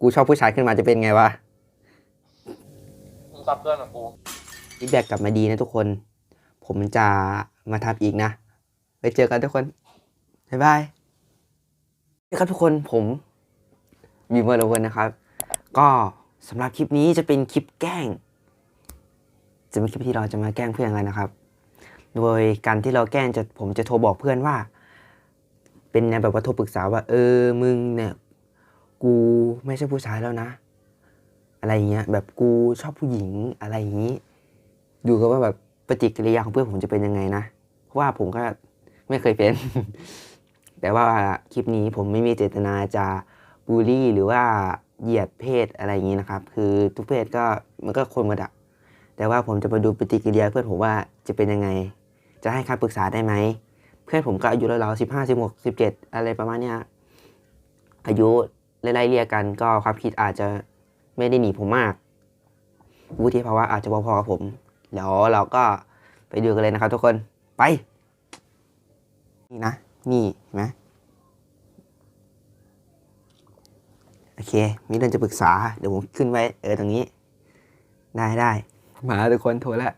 กูชอบผู้ชายขึ้นมาจะเป็นไงวะมึงซับเพื่อนกับกูฟีดแบ็กกลับมาดีนะทุกคน ผมจะมาทำอีกนะ ไปเจอกันทุกคน บ๊ายบายครับทุกคนผมวีเมอร์โลเวนนะครับ ก็สำหรับคลิปนี้จะเป็นคลิปแกล้ง จะเป็นคลิปที่เราจะมาแกล้งเพื่อนกันนะครับ โดยการที่เราแกล้งจะผมจะโทรบอกเพื่อนว่า เป็นแนวแบบว่าโทรปรึกษาว่า เออมึงเนี่ย กูไม่ใช่ผู้ชายแล้วนะ อะไรเงี้ยแบบกูชอบผู้หญิงอะไรอย่างงี้ ดูกันว่าแบบปฏิกิริยาของเพื่อนผมจะเป็นยังไงนะ เพราะว่าผมก็ไม่เคยเป็น แต่ว่าคลิปนี้ผมไม่มีเจตนาจะบูลลี่ หรือว่าเหยียดเพศอะไรอย่างนี้นะครับ คือทุกเพศก็มันก็คนหมดอะแต่ว่าผมจะมาดูปฏิกิริยาเพื่อนผมว่าจะเป็นยังไง จะให้คำปรึกษาได้ไหม เพื่อนผมก็อายุราวๆสิบห้าสิบหกสิบเจ็ดอะไรประมาณเนี้ยอายุ ไล่เรียกกันก็ความคิดอาจจะไม่ได้หนีผมมาก วุฒิภาวะอาจจะพอๆกับผม แล้วเราก็ไปดูกันเลยนะครับทุกคนไป นี่นะ นี่เห็นไหมโอเค มีเรื่องจะปรึกษา เดี๋ยวผมขึ้นไว้ เออตรงนี้ ได้ได้มาทุกคนโทรแล้ว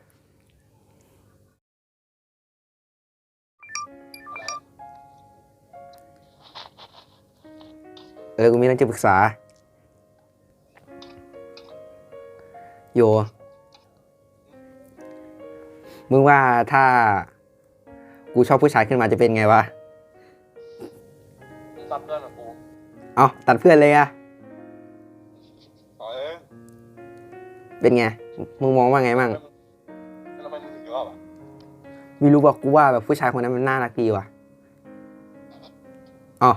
ออกูมีเรื่องจะปรึกษา โย มึงว่าถ้า กูชอบผู้ชายขึ้นมาจะเป็นไงวะ มึงซับเพื่อนกับกูเอาตัดเพื่อนเลยอะต่อเองเป็นไง มึงมองว่าไงมั่ง แล้วทำไมมึงถึงชอบอะไม่รู้ว่ากูว่าแบบผู้ชายคนนั้นมันน่ารักดีว่ะอ๋อ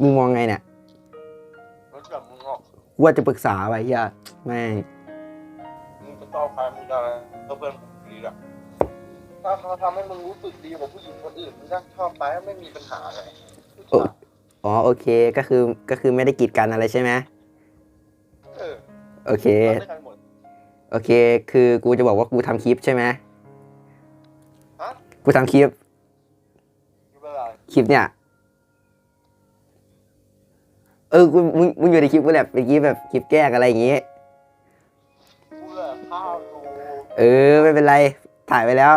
มึงมองไงเนี่ยรถแบบมึงออกกูว่าจะปรึกษาไว้เฮียแม่งมึงจะชอบใครมึงจะเพื่อเพื่อนกูดีอะถ้าเขาทำให้มึงรู้สึกดีกว่าผู้หญิงคนอื่นมึงก็ชอบไปไม่มีปัญหาเลยโอ้อ๋อโอเคก็คือก็คือไม่ได้กีดกันอะไรใช่ไหมเออโอเค ทำด้วยกันหมด โอเค คือกูจะบอกว่ากูทำคลิปใช่ไหมฮะ กูทำคลิปไม่เป็นไรคลิปเนี่ย เออกูมึงมึงอยู่ในคลิปกูแหละเป็นคลิปแบบคลิปแกล้งอะไรอย่างงี้กูเหลือข้าวอยู่เออไม่เป็นไร ถ่ายไปแล้ว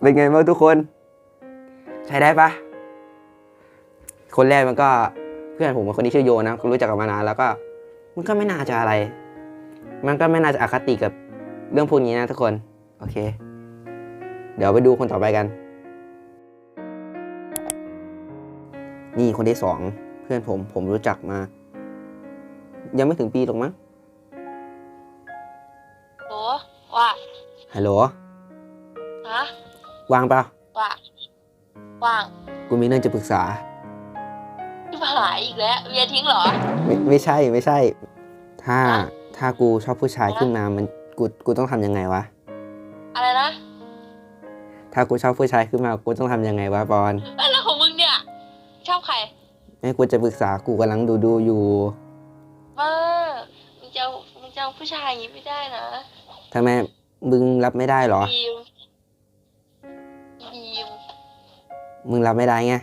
เป็นไงบ้างทุกคน ใช้ได้ปะคนแรกมันก็เพื่อนผมคนนี้ชื่อโยนะกูรู้จักกันมานานแล้วก็ มันก็ไม่น่าจะอะไร มันก็ไม่น่าจะอคติกับเรื่องพวกนี้นะทุกคน โอเค เดี๋ยวไปดูคนต่อไปกัน นี่คนที่สองเพื่อนผมผมรู้จักมา ยังไม่ถึงปีหรอกมั้งโหว่าฮัลโหลฮะวางเปล่าว่าว่างกูมีเรื่องจะปรึกษาที่มาหาอีกแล้วเวียทิ้งเหรอ ไม่ไม่ใช่ไม่ใช่ ถ้าฮะถ้ากูชอบผู้ชายฮะขึ้นมามันกูกูต้องทำยังไงวะ อะไรนะ ถ้ากูชอบผู้ชายขึ้นมากูต้องทำยังไงวะบอล อะไรของมึงเนี่ย ชอบใครไม่กูจะปรึกษากูกำลังดูดูอยู่มามึงจะเอามึงจะเอาผู้ชายอย่างนี้ไม่ได้นะทำไมมึงรับไม่ได้เหรอ บีมบีมมึงรับไม่ได้ไง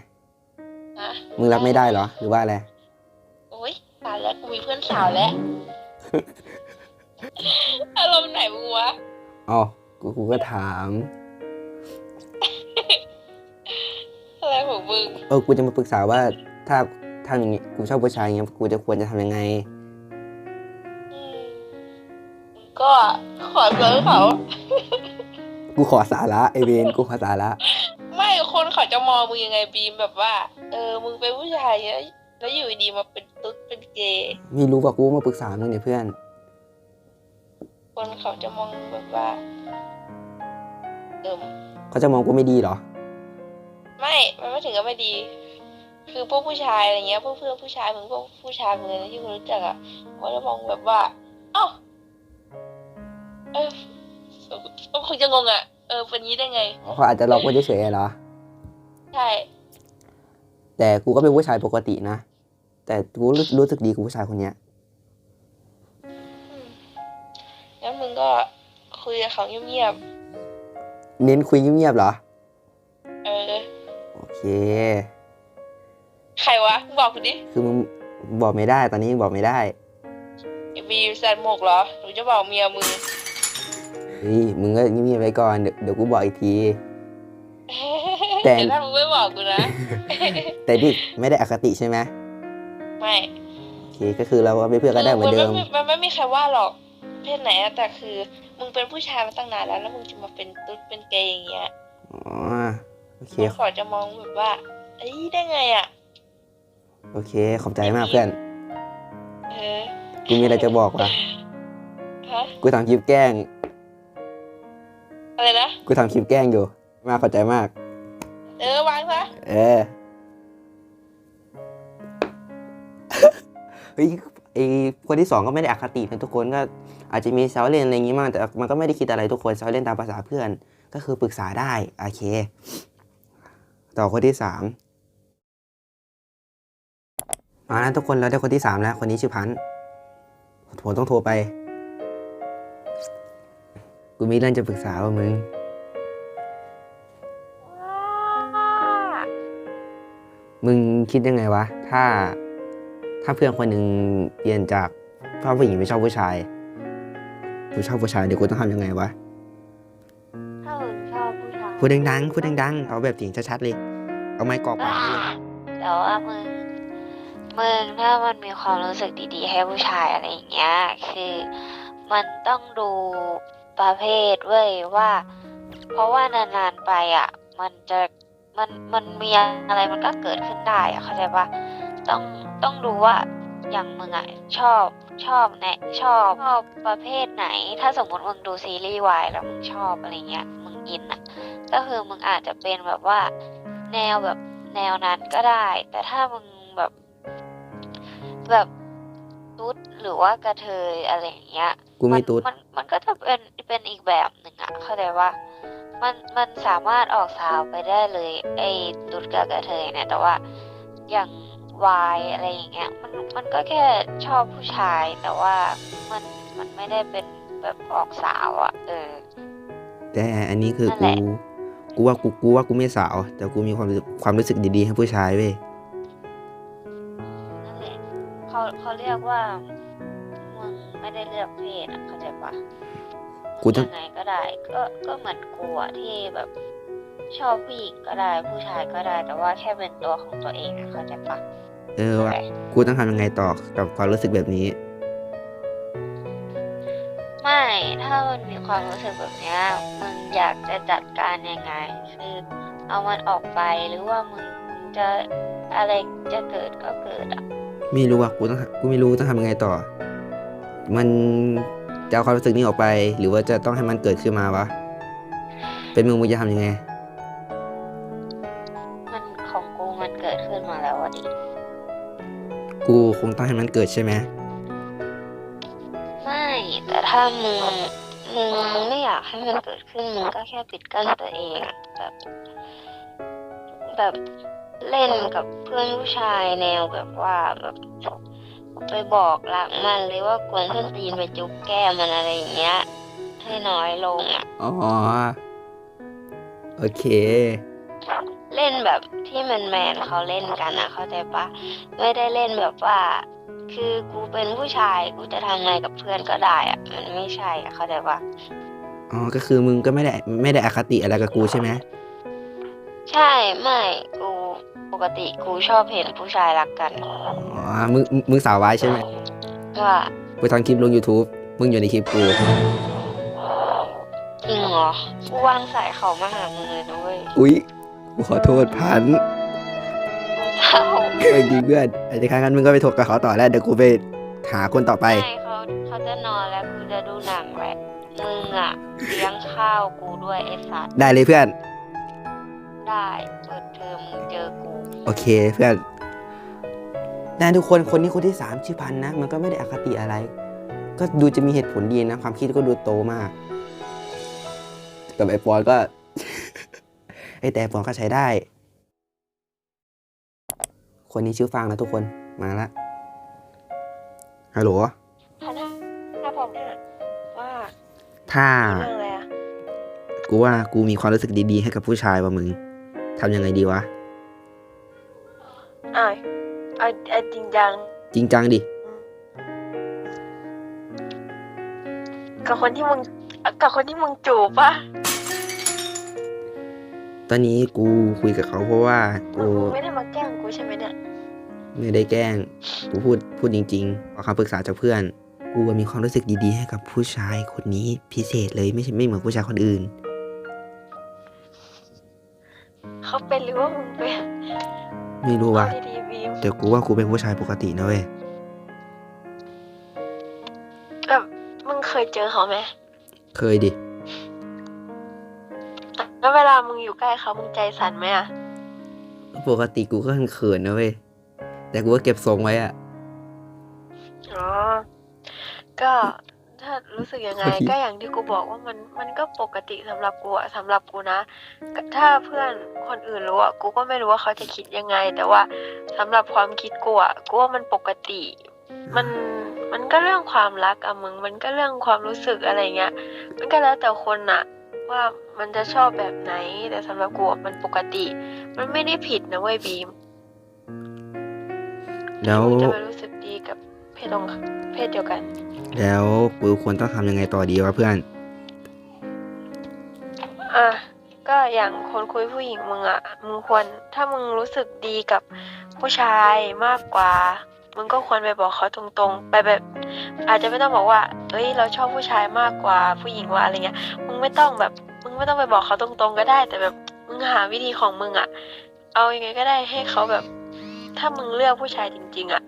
ฮะมึงรับไม่ได้เหรอ หรือว่าอะไรโอ๊ยตายแล้วกูมีเพื่อนสาวแล้ว อารมณ์ไหนมึงวะ อ๋อกูกูก็ถาม เออกูจะมาปรึกษาว่าถ้าถ้าอย่างงี้กูชอบผู้ชายอย่างเงี้ยกูจะควรจะทำยังไงอืมก็ขอเจอเขา กูขอสาระไอเวนกูขอสาระไม่คนเขาจะมองมึงยังไงบีมแบบว่า เออมึงเป็นผู้ชายแล้วแล้วอยู่ดีๆมาเป็นตุ๊ดเป็นเกย์ไม่รู้ว่ากูมาปรึกษามึงเนี่ยเพื่อน คนเขาจะมองแบบว่า เออเขาจะมองกูไม่ดีเหรอ ไม่มันไม่ถึงกับไม่ดี คือพวกผู้ชายอะไรเงี้ยพวกเพื่อนผู้ชายมึงพวกผู้ชายมึงอะไรที่มึงรู้จักอะเขาจะมองแบบว่าเอ้าเออก็คงจะงงอะเออเป็นงี้ได้ไงเขาอาจจะล็อกไว้เฉยๆเหรอใช่แต่กูก็เป็นผู้ชายปกตินะ แต่กูรู้รู้สึกดีกับผู้ชายคนเนี้ยอืมงั้นมึงก็คุยกับเขาเงียบเน้นคุยเงียบๆเหรอๆเออโอ เคเค ใครวะมึงบอกกูดิคือมึงบอกไม่ได้ ตอนนี้ยังบอกไม่ได้ไอ้บีแซนหมกเหรอหนูจะบอกเมียมึงเฮ้ยมึงก็เงียบๆไว้ก่อนเดี๋ยวเดี๋ยวกูบอกอีกที แต่ แต่ถ้ามึงไม่บอกกูนะ แต่ดิไม่ได้อคติใช่ไหมไม่โอเคก็คือเราก็เป็นเพื่อนกันได้เหมือนเดิมนไมันไม่มีใครว่าหรอก เพศไหนอะแต่คือ มึงเป็นผู้ชายมาตั้งนานแล้ว แล้วมึงจะมาเป็นตุ๊ดเป็นเกย์อย่างเงี้ย อ๋อ โอเคมึงขอจะมองแบบว่าเอ้ยได้ไงอะ โอเค ขอบใจมากเพื่อน เออ กูมีอะไรจะบอกว่ะฮะ กูทำคลิปแกล้ง อะไรนะ กูทำคลิปแกล้งอยู่ มากขอบใจมาก เออวางซะ เออ เฮ้ยไอคนที่สองก็ไม่ได้อคตินะทุกคนก็อาจจะมีแซวเล่นอะไรอย่างงี้มากแต่มันก็ไม่ได้คิดอะไรทุกคนแซวเล่นตามภาษาเพื่อน ก็คือปรึกษาได้ โอเค ต่อคนที่สามมาแล้วทุกคนเราได้คนที่สามแล้ว คนนี้ชื่อพันธ์ผมต้องโทรไป กูมีเรื่องจะปรึกษาว่ามึง มึงคิดยังไงวะ ถ้า ถ้าเพื่อนคนหนึ่งเปลี่ยนจากชอบผู้หญิงไปชอบผู้ชาย กูชอบผู้ชายเดี๋ยวกูต้องทำยังไงวะ พูดดังๆพูดดังๆเอาแบบเสียงชัดๆเลย เอาไม้กรอกปากเลยแต่ว่ามึงมึงถ้ามันมีความรู้สึกดีๆ ให้ผู้ชายอะไรอย่างเงี้ย คือมันต้องดูประเภทเว้ยว่า เพราะว่านานๆไปอะ มันจะมันมันมีอะไรมันก็เกิดขึ้นได้อะเข้าใจปะต้องต้องดูว่าอย่างมึงอะชอบ ชอบแนะชอบชอบประเภทไหน ถ้าสมมติมึงดูซีรีส์วายแล้วมึงชอบอะไรเงี้ยมึงอินอะ ก็คือมึงอาจจะเป็นแบบว่า แนวแบบแนวนั้นก็ได้ แต่ถ้ามึงแบบ แบบตุ๊ดหรือว่ากระเทยอะไรอย่างเงี้ยกูไม่ตุ๊ดมันมันก็จะเป็นเป็นอีกแบบหนึ่งอะเข้าใจว่ามันมันสามารถออกสาวไปได้เลย ไอ้ตุ๊ดกับกระเทยเนี่ยแต่ว่าอย่าง วายอะไรอย่างเงี้ยมันมันก็แค่ชอบผู้ชายแต่ว่ามันมันไม่ได้เป็นแบบออกสาวอะเออ แต่อันนี้คือนั่นแหกูละกูว่ากูกูว่ากูไม่สาว แต่กูมีความรู้สึกความรู้สึกดีๆให้ผู้ชายเว้ยนั่นแหละเขาเขาเรียกว่ามึงไม่ได้เลือกเพศอะเข้าใจปะกูต้องยังไงก็ได้ ก็ก็เหมือนกูอะที่แบบ ชอบผู้หญิงก็ได้ผู้ชายก็ได้ แต่ว่าแค่เป็นตัวของตัวเองอะเข้าใจปะเออนั่นว่ะแหละกูต้องทำยังไงต่อกับความรู้สึกแบบนี้ ไม่ถ้ามันมีความรู้สึกแบบเนี้ยมึงอยากจะจัดการยังไง คือ เอามันออกไปหรือว่ามึงมึงจะอะไรจะเกิดก็เกิดอะไม่รู้ว่ากูต้องกูไม่รู้ต้องทำยังไงต่อ มันจะเอาความรู้สึกนี้ออกไป หรือว่าจะต้องให้มันเกิดขึ้นมาวะเป็นมึงมึงจะทำยังไง กูคงต้องให้มันเกิดใช่ไหมไม่ แต่ถ้ามึงมึงมึงไม่อยากให้มันเกิดขึ้นมึงก็แค่ปิดกั้นตัวเองอะแบบ แบบเล่นกับเพื่อนผู้ชายแนวแบบว่าแบบไปบอกรักมันหรือว่ากวนส้นตีนไปจุ๊บแก้มมันอะไรอย่างเงี้ย ให้น้อยลงอะ อ๋อ โอเค เล่นแบบที่แมนแมนๆเขาเล่นกันอะเข้าใจปะไม่ได้เล่นแบบว่า คือกูเป็นผู้ชายกูจะทำไงกับเพื่อนก็ได้อะมันไม่ใช่อะเข้าใจปะอ๋อก็คือมึงก็ไม่ได้ไม่ได้อคติอะไรกับกูใช่ไหมใช่ไม่กูปกติกูชอบเห็นผู้ชายรักกันอ๋อมึงมึงมึงสาววายใช่ไหมว่ากูทำคลิปลง YouTube มึงอยู่ในคลิปกูจริงเหรอ กูวางสายเขามาหามึงเลยนะเว้ยอุ๊ยกู ขอโทษพันธุ์เอ้าเออจริงเพื่อนไอ้ที่ครั้งนั้นมึงก็ไปถกกับเขาต่อแล้วเดี๋ยวกูไปหาคนต่อไปไม่เขาเขาจะนอนแล้วกูจะดูหนังแหละมึงอะเลี้ยงข้าวกูด้วยไอ้สัตว์ได้เลยเพื่อน ได้เปิดเทอมมึงเจอกู โอเคเพื่อนนะทุกคนคนนี้คนที่สามชื่อพันธุ์นะ มันก็ไม่ได้อคติอะไร ก็ดูจะมีเหตุผลดีนะ ความคิดก็ดูโตมาก กับไอปอนก็ ไอแต่ไอ้ปอนก็ใช้ได้ คนนี้ชื่อฟางนะทุกคนมาละฮัลโหลถ้าถ้าผมเนี่ยว่าถ้าเรื่องอะไรอะกูว่ากูมีความรู้สึกดีๆ ให้กับผู้ชายว่ะมึงทำยังไงดีวะอะเอาเอาจริงจัง จริงจังดิกับคนที่มึงกับคนที่มึงจูบปะ ตอนนี้กูคุยกับเขาเพราะว่ามึกูงมึงไม่ได้มาแกล้งกูใช่ไหมเนี่ยไม่ได้แกล้ง กูพูดพูดจริงๆขอคำปรึกษาจากเพื่อน กูมีความรู้สึกดีๆให้กับผู้ชายคนนี้พิเศษเลยไม่ใช่ไม่เหมือนผู้ชายคนอื่น เขาเป็นหรือว่ามึงเป็นไม่รู้ว่ะเอาดีๆบีมแต่กูว่ากูเป็นผู้ชายปกตินะเว้ยแบบมึงเคยเจอเขาไหมเคยดิแล้ว เวลามึงอยู่ใกล้เขามึงใจสั่นไหมอะปกติกูก็เขินๆนะเว้ย แต่กูก็เก็บทรงไว้อะอ๋อ ก็ถ้ารู้สึกยังไงโอเคก็อย่างที่กูบอกว่ามันมันก็ปกติสำหรับกูอะสำหรับกูนะก็ถ้าเพื่อนคนอื่นรู้อะกูก็ไม่รู้ว่าเขาจะคิดยังไง แต่ว่าสำหรับความคิดกูอะกูว่ามันปกติ มันมันก็เรื่องความรักอะมึง มันก็เรื่องความรู้สึกอะไรเงี้ย มันก็แล้วแต่คนอะ ว่ามันจะชอบแบบไหน แต่สำหรับกูอะมันปกติ มันไม่ได้ผิดนะเว้ยบีมแล้วที่มึงจะไปรู้สึกดีกับเพศตรงเพศเดียวกัน แล้วกูควรต้องทำยังไงต่อดีวะเพื่อน อะก็อย่างคนคุยผู้หญิงมึงอะมึงควรถ้ามึงรู้สึกดีกับผู้ชายมากกว่า มึงก็ควรไปบอกเขาตรงๆ ไปแบบ อาจจะไม่ต้องบอกว่าเอ้ยเราชอบผู้ชายมากกว่าผู้หญิงว่าอะไรเงี้ยมึงไม่ต้องแบบ มึงไม่ต้องไปบอกเขาตรงๆ ก็ได้ แต่แบบมึงหาวิธีของมึงอะเอายังไงก็ได้ให้เขาแบบ ถ้ามึงเลือกผู้ชายจริง ๆอะ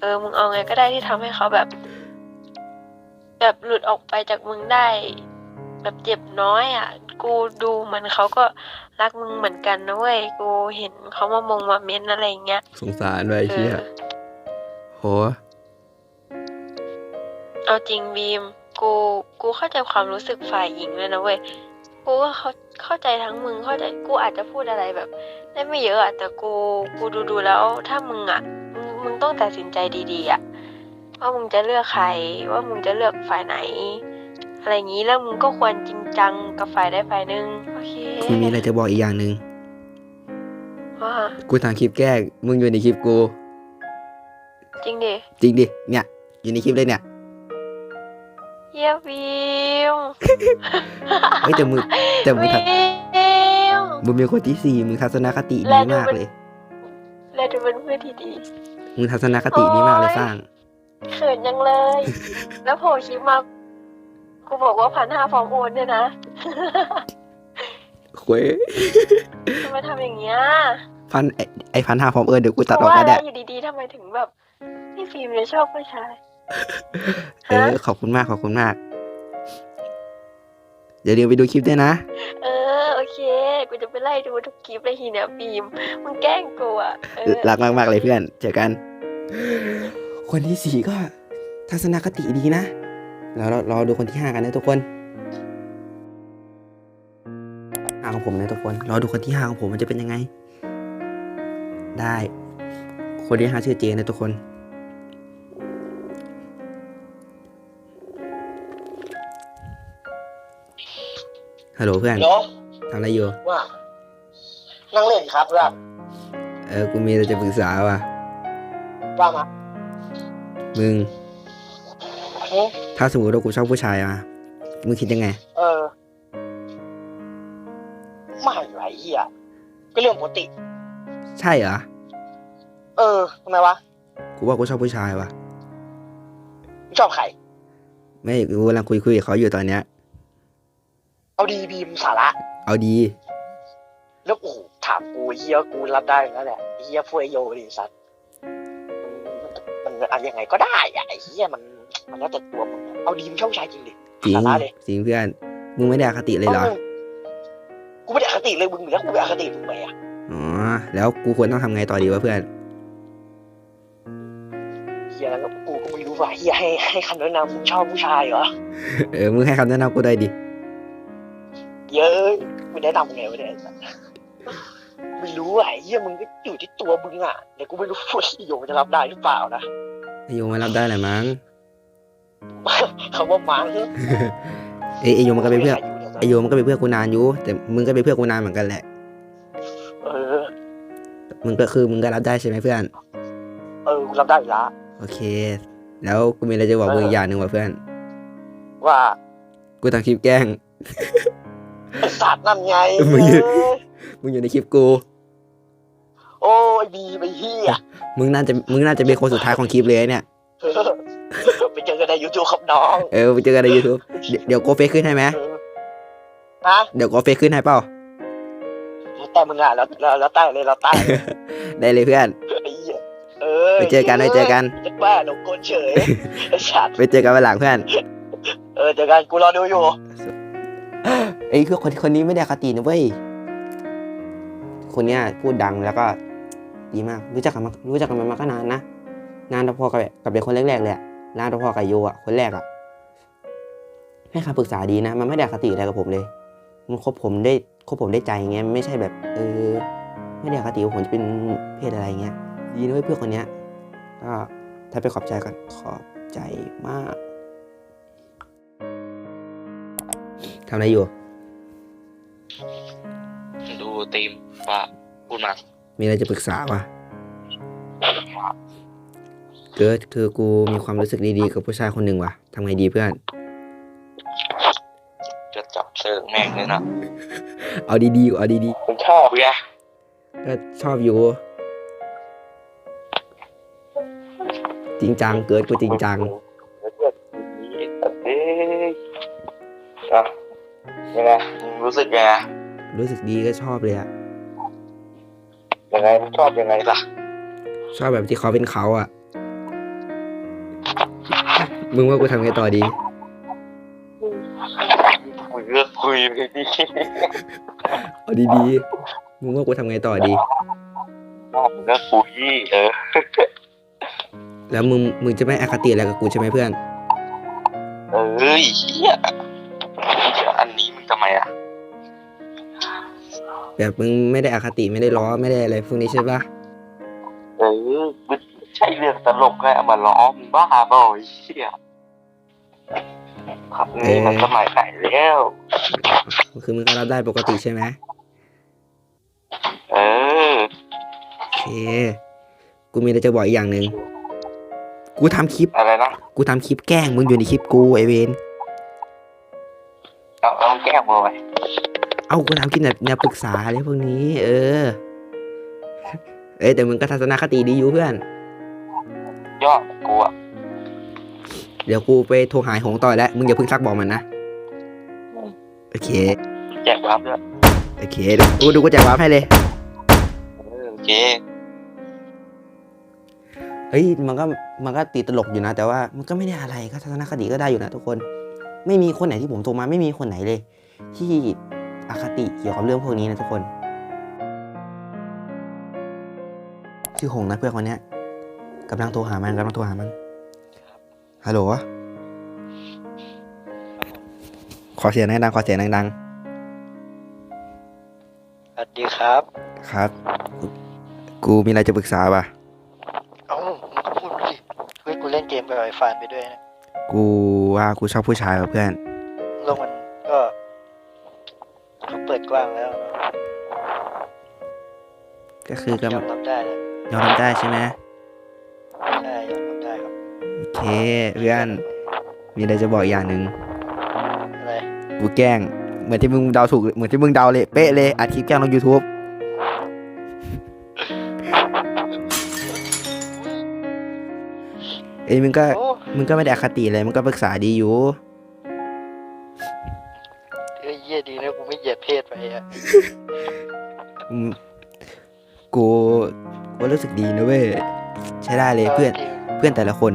เออมึงเอาไงก็ได้ที่ทำให้เขาแบบ แบบหลุดออกไปจากมึงได้ แบบเจ็บน้อยอะ กูดูเหมือนเขาก็รักมึงเหมือนกันนะเว้ยกูเห็นเขามามงมาเม้นอะไรอย่างเงี้ยสงสารไว้เอเชี่ยอโห เอาจริงบีม กู กูเข้าใจความรู้สึกฝ่ายหญิงเลยนะเว้ย กูก็เข้าเข้าใจทั้งมึงเข้าใจ กูอาจจะพูดอะไรแบบ ได้ไม่เยอะอะแต่กู กูดูดูแล้ว ถ้ามึงอะมึงมึงต้องตัดสินใจดีๆอะว่ามึงจะเลือกใคร ว่ามึงจะเลือกฝ่ายไหน อะไรอย่างนี้แล้วมึงก็ควรจริงจังกับฝ่ายใดฝ่ายหนึ่งโอเคกูมีอะไรจะบอกอีกอย่างหนึ่งว่า กูทำคลิปแกล้งมึงอยู่ในคลิปกู จริงดิ จริงดิ เนี่ย อยู่ในคลิปเลยเนี่ยเยี่ยบีมเฮ้ยแต่มึงแต่มึงบีทัศมมึงเป็นคนที่สี่มึงทัศนคติแลดีดูมากเป็นเลย แล้วดูเป็นเพื่อนที่ดี มึงทัศนคติดีมากเลยโอ๊ยสร้างเขินยังเลย แล้วโผล่คลิปมา กูบอกว่าพันห้าฟอร์มโอนเนี่ยนะเว้ยทำไมทำอย่างเงี้ยพันไอ้ไอพันห้าพร้อมเออเดี๋ยวกูตัดออกว่าก็แล้ได้วอยู่ดีๆทำไมถึงแบบ พี่ฟิล์มเนี่ยชอบผู้ชาย เออ ขอบคุณมาก ขอบคุณมากอย่าลืมไปดูคลิปด้วยนะ เออ โอเค กูจะไปไล่ดูทุกคลิปเลยทีเนี่ยฟิล์มมึงแกล้งกูอะเออรักมากๆเลยเพื่อน เจอกัน คนที่สี่ก็ทัศนคติดีนะ แล้วเรารอดูคนที่ห้ากันนะทุกคนห้าของผมนะทุกคน รอดูคนที่ห้าของผมมันจะเป็นยังไง ได้ คนที่ห้าชื่อเจนนะทุกคน ฮัลโหลเพื่อนเนาะทำอะไรอยู่ว่านั่งเล่นครับเพื่อนเออกูมีอะไรจะปรึกษาว่ะว่ามามึงหึถ้าสมมติว่ากูชอบผู้ชายอะมึงคิดยังไง เออไม่ไหวเฮียก็เรื่องปกติ ใช่เหรอ เออทำไมวะกูว่ากูชอบผู้ชายว่ะ มึงชอบใคร ไม่กูกำลังคุยคุยกับเขาอยู่ตอนเนี้ย เอาดีบีมสาระ เอาดี แล้วโอ้โหถามกูเฮียกูรับได้แล้วแหละเฮียพวกไอโยดิสัตว์มันมันอะไรยังไงก็ได้อะไอ้เฮียมันมันแล้วแต่ตัวมึงอะเอาดีมึงชอบผู้ชายจริงดิจริงสาระเลยจริงเพื่อน มึงไม่ได้อคติเลยเหรอากูไม่ได้อคติเลยมึงแล้วกูไปอคติมึงไหมอะอ๋อ แล้วกูควรต้องทำไงต่อดีวะเพื่อน เฮียแล้วกูก็ไม่รู้ว่าเฮียให้ให้คำแนะนำมึงชอบผู้ชายเหรอ เออ มึงให้คำแนะนำกูได้ดิ เย้ยไม่แนะนำไงไม่ได้สัตว์ไม่รู้อะไอ้เฮียมึงก็อยู่ที่ตัวมึงอะแต่กูไม่รู้ว่าไอ้โยมันจะรับได้หรือเปล่านะไอโยมารับได้แหละมั้งคำว่ามังเอยไอโยมันก็เป็นเพื่อนใครยู่เนี่ยไอโยมันก็เป็นเพื่อนกูนานอยู่ แต่มึงก็เป็นเพื่อนกูนานเหมือนกันแหละเออมมึงก็คือมึงก็รับได้ใช่ไหมเพื่อน เออกูรับได้อยู่ละโอเค แล้วกูมีอะไรจะบอกมึงอีกอย่างหนึ่งว่ะเพื่อน ว่า กูทำคลิปแกล้งไอ สัตว์นั่นไงมึงเออมึงอยู่ในคลิปกู โอ้ยบีไปเฮียมึงน่าจะมึงน่าจะเป็นคนสุดท้ายของคลิปเลยเนี่ยเออไปเจอกันในยูทูบครับน้องเออไปเจอกันใน YouTube เดี๋ยวเดี๋ยวโกเฟซขึ้นให้ไหมเออนะเดี๋ยวโกเฟซขึ้นให้เปล่าแล้วแต่มึงอะแล้วแล้วแล้วแต่เลยแล้วแต่เลยได้เลยเพื่อนไอ้เหี้ยเออไปเจอกันไปเจอกันจะบ้าหลงกลเฉยไอ้สัตว์ไปเจอกันวันหลังเพื่อน เออเจอกันกูรอดูอยู่ ไอ้ยคือคนคนนี้ไม่ได้คตินะเว้ยคนเนี้ยพูดดังแล้วก็ดีมาก รู้จักกันมารู้จักกันมาก็นานนะนานพอกับกับเป็นคนแรกๆเลยอะนานพอกับโยอะคนแรกอะให้คำปรึกษาดีนะ มันไม่ได้คติอะไรกับผมเลย มันคบผมได้คบผมได้ใจอย่างเงี้ยไม่ใช่แบบ เออ ไม่ได้คติว่าผมจะเป็นเพศอะไรเงี้ยดีนะเว้ยเพื่อนคนเนี้ยก็ถ้าไปขอบใจกันขอบใจมากทำอะไรอยู่ ตีมว่าพูดมา มีอะไรจะปรึกษาวะเกิดคือกูมีความรู้สึกดีๆกับผู้ชายคนหนึ่งว่ะทำไงดีเพื่อน จะจับเซิร์ฟแม่งเลยนะ เอาดีๆเอาดีผมชอบไงๆก็ชอบอยู่ จริงจังเกิดกูจริงจัง เอ๊ะอะยังไงมึงรู้สึกยังไง รู้สึกดีก็ชอบเลยอะยังไงมึงชอบยังไงล่ะ ชอบแบบที่เขาเป็นเขาอะมึงว่ากูทำไงต่อดีคุยก็คุยไปดิเอาดีๆมึงว่ากูทำไงต่อดีมึงก็คุยเออ แล้วมึงมึงจะไม่อคติอะไรกับกูใช่ไหมเพื่อน เอ้ยเฮีย แบบมึงไม่ได้อคติไม่ได้ล้อไม่ได้อะไรพวกนี้ใช่ปะเออมันใช่เรื่องตลกไงเอามาล้อมึงบ้าบ่อยเฮียครับนี่มันสมัยไหนแล้วคือมึงก็รับได้ปกติใช่ไหมเออโอเคกูมีอะไรจะบอกอีกอย่างหนึ่งกูทำคลิป อะไรนะกูทำคลิปแกล้งมึงอยู่ในคลิปกูไอเวน เอาเอาแก้มมาไว้ เอากูทำคลิปแบบแนวปรึกษาอะไรพวกนี้ เออ เอ้ยแต่มึงก็ทัศนคติดีอยู่เพื่อน ยอดกูอะเดี๋ยวกูไปโทรหายหงต่อแล้ว มึงอย่าเพิ่งซักบอกมันนะ โอเค แจกรับด้วยโอเคเดี๋ยวกูดูกูแจกวาร์ปให้เลย เออโอเค เฮ้ยมันก็มันก็ตีตลกอยู่นะ แต่ว่ามันก็ไม่ได้อะไรก็ทัศนคติก็ได้อยู่นะทุกคน ไม่มีคนไหนที่ผมโทรมาไม่มีคนไหนเลย ที่ อคติเกี่ยวกับเรื่องพวกนี้นะทุกคนชื่อหงนะเพื่อนคนเนี้ยกำลังโทรหามันกำลังโทรหามันฮัลโหลขอเสียงดังๆขอเสียงดังสวัสดีครับๆครับ กูมีอะไรจะปรึกษาป่ะเอ้ามึงก็พูดไปสิเฮ้ยกูเล่นเกมกับไอ้ฟานไปด้วยนะ กูว่ากูชอบผู้ชายว่ะเพื่อนโลกมัน ก็เขาเปิดกว้างแล้วเนอะก็คือก็ยอมรับได้เลยยอมรับได้ใช่ไหมใช่ยอมรับได้ครับโอเคเพื่อนมีอะไรจะบอกอีกอย่างหนึ่งอะไรกูแกล้งเหมือนที่มึงเดาถูกเหมือนที่มึงเดาเลยเป๊ะเลยอัดคลิปแกล้งลง YouTube เอ้ยมึงก็โอ้มึงก็ไม่ได้อคติอะไรมึงก็ปรึกษาดีอยู่ ได้เลยเพื่อนจริงเพื่อนแต่ละคน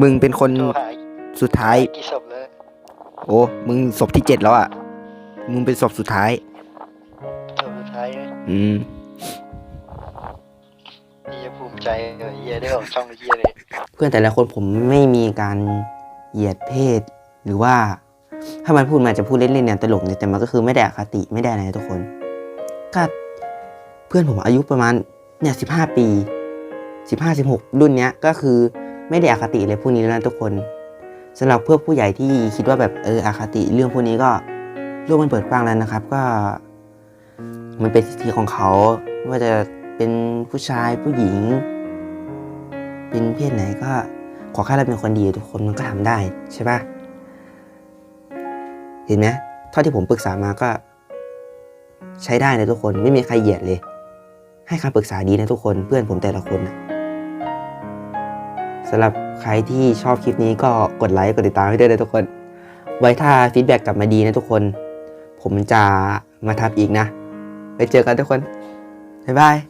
มึงเป็นคนโทรหาสุดท้าย กี่ศพแล้วโอ้มึงศพที่เจ็ดแล้วอะ มึงเป็นศพสุดท้าย ศพสุดท้ายไหมอืมนี่จะภูมิใจเลยเยี่ยได้ออกช่องเยี่ยเลยเพื่อนแต่ละคนผมไม่มีการเหยียดเพศ หรือว่า ถ้ามันพูดมาจะพูดเล่นๆเนี่ยตลกเนี่ยแต่มันก็คือไม่ได้อคติไม่ได้อะไรนะทุกคนก็เพื่อนผมอายุประมาณ เนี่ยสิบห้าปีสิบห้าสิบหกรุ่นเนี้ยก็คือไม่ได้อคติเลยพวกนี้แล้วนะทุกคนสำหรับเพื่อผู้ใหญ่ที่คิดว่าแบบเอออคติเรื่องพวกนี้ก็โลกมันเปิดกว้างแล้วนะครับ ก็ มันเป็นสิทธิของเขาว่าจะเป็นผู้ชายผู้หญิง เป็นเพศไหนก็ขอแค่เราเป็นคนดีทุกคนมันก็ทำได้ใช่ปะเห็นไหมเท่าที่ผมปรึกษามาก็ ใช้ได้นะทุกคนไม่มีใครเหยียดเลย ให้คำปรึกษาดีนะทุกคนเพื่อนผมแต่ละคนนะสำหรับใครที่ชอบคลิปนี้ก็กดไลค์กดติดตามให้ด้วยนะทุกคน ไว้ถ้าฟีดแบ็กกลับมาดีนะทุกคน ผมจะมาทำอีกนะ ไปเจอกันทุกคน บ๊ายบาย